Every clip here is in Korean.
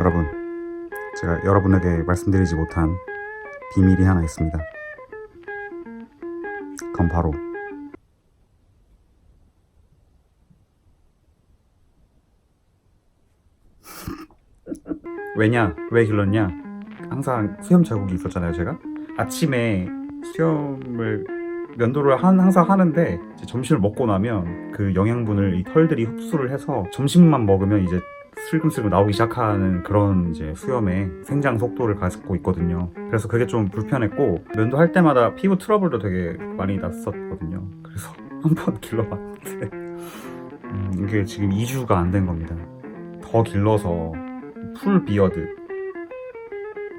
여러분, 제가 여러분에게 말씀드리지 못한 비밀이 하나 있습니다. 그건 바로 왜냐? 왜 길렀냐? 항상 수염 자국이 있었잖아요, 제가. 아침에 수염을 면도를 한, 항상 하는데 점심을 먹고 나면 그 영양분을 이 털들이 흡수를 해서 점심만 먹으면 이제 슬금슬금 나오기 시작하는 그런 이제 수염의 생장 속도를 가지고 있거든요. 그래서 그게 좀 불편했고 면도 할 때마다 피부 트러블도 되게 많이 났었거든요. 그래서 한 번 길러봤는데 음, 이게 지금 2주가 안 된 겁니다. 더 길러서 풀 비어드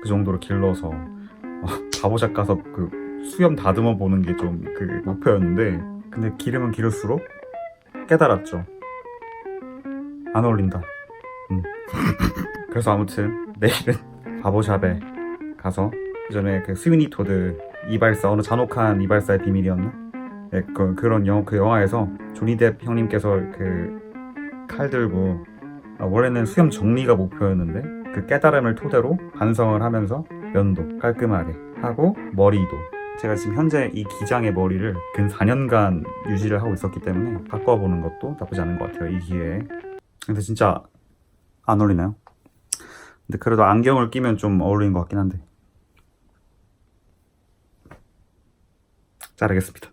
그 정도로 길러서 어, 바보작 가서 그 수염 다듬어 보는 게 좀 그 목표였는데 근데 기르면 기를수록 깨달았죠. 안 어울린다. 음. 그래서 아무튼 내일은 바보샵에 가서 예전에 그 스위니 토드 이발사 어느 잔혹한 이발사의 비밀이었나? 네, 그, 그런 영화 그 영화에서 조니 뎁 형님께서 그 칼 들고 아, 원래는 수염 정리가 목표였는데 그 깨달음을 토대로 반성을 하면서 면도 깔끔하게 하고 머리도 제가 지금 현재 이 기장의 머리를 근 4년간 유지를 하고 있었기 때문에 바꿔보는 것도 나쁘지 않은 것 같아요 이 기회에 근데 진짜 안 어울리나요? 근데 그래도 안경을 끼면 좀 어울리는 것 같긴 한데. 자르겠습니다.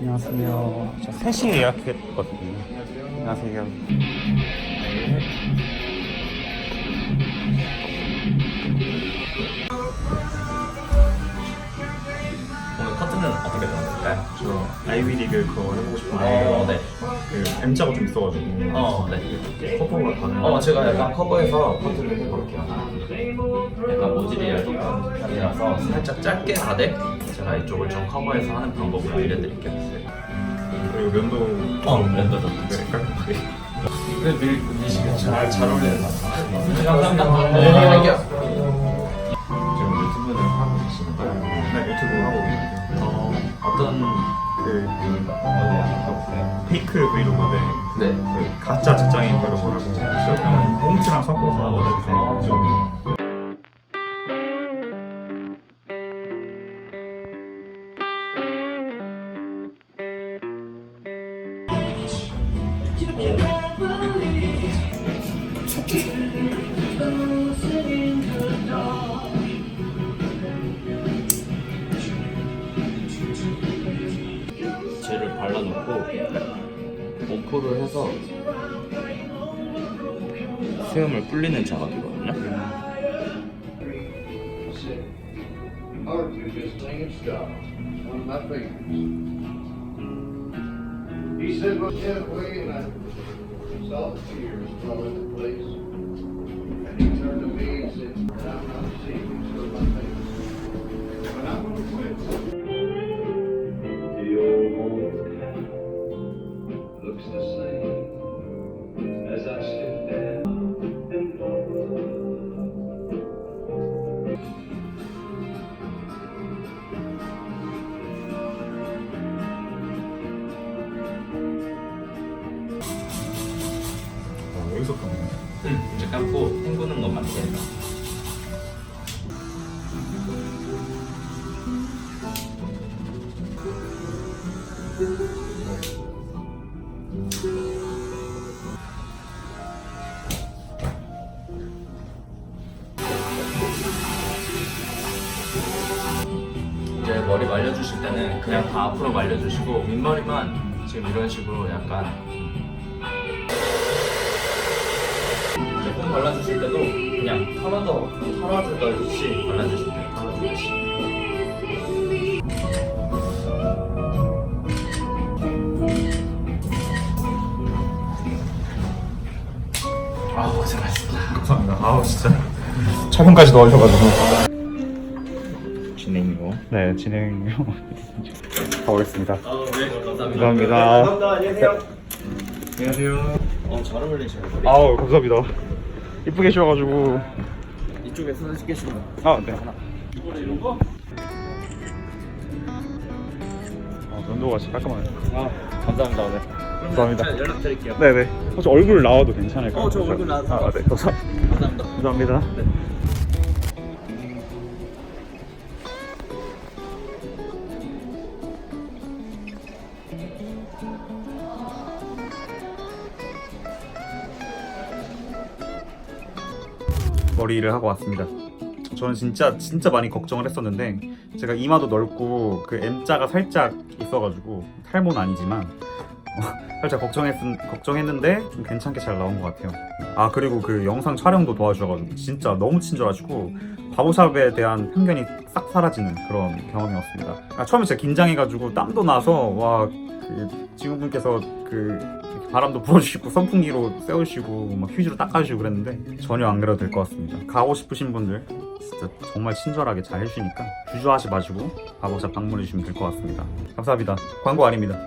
안녕하세요. 저 3시에 예약했거든요. 안녕하세요 커트는 어떻게 들어갈까요? 저 아이비리그 그거 해보고 싶은데 어, 네. 그 M자가 좀 있어가지고 어, 네. 커버가 가능 어, 제가 약간 커버해서 커트를 해볼게요. 약간 모질이 얇은 편이라서 살짝 짧게 가되 제가 이쪽을 좀 커버해서 하는 방법을 알려드릴게요. 그리고 면도 어, 면도 좀. 네, 깔끔하게 네, 밀, 밀시계 잘, 잘 어울리는 것 같아요. 감사합니다. 네, 할게요. 지금 유튜브를 하고 계시는데 네, 유튜브 하고 그 어, 페이크 브이로그인데 네. 그 가짜 직장인 브이로그라고. 그냥 꽁트랑 섞어서 어, 좀 오프를 해서 수염을 불리는 작업이거든요. Hard 감고 헹구는 것만 해. 이제 머리 말려주실 때는 그냥 다 앞으로 말려주시고 윗머리만 지금 이런 식으로 약간 조금 발라주실 때도 그냥 털어도 털어주듯이 발라주시면 돼요. 털어주듯이. 아 고생하셨습니다. 감사합니다 아우 진짜 촬영까지 넣으셔가지고 진행이고. 네 진행요 가보겠습니다 아네 감사합니다. 감사합니다 안녕하세요. 안녕하세요. 어 잘 어울리시는 머리. 아우 감사합니다 이쁘게 해주셔가지고 이쪽에 계시면 아네 아, 면도 온도가 진짜 깔끔하네요. 아 감사합니다 오늘. 감사합니다. 제가 연락 드릴게요. 네네. 혹시 얼굴 나와도 괜찮을까요? 어, 저 얼굴 나와도 아, 네. 감사, 감사합니다. 감사합니다. 머리를 하고 왔습니다. 저는 진짜 진짜 많이 걱정을 했었는데 제가 이마도 넓고 그 M자가 살짝 있어가지고 탈모는 아니지만 어, 살짝 걱정했 걱정했는데 좀 괜찮게 잘 나온 것 같아요. 아 그리고 그 영상 촬영도 도와주셔가지고 진짜 너무 친절하시고 바보샵에 대한 편견이 싹 사라지는 그런 경험이었습니다. 아, 처음에 제가 긴장해가지고 땀도 나서 와 그 직원분께서 그 바람도 불어주시고 선풍기로 쐬우시고 막 휴지로 닦아주시고 그랬는데 전혀 안 그래도 될 것 같습니다. 가고 싶으신 분들 진짜 정말 친절하게 잘 해주시니까 주저하지 마시고 바보샵 방문해 주시면 될 것 같습니다. 감사합니다. 광고 아닙니다.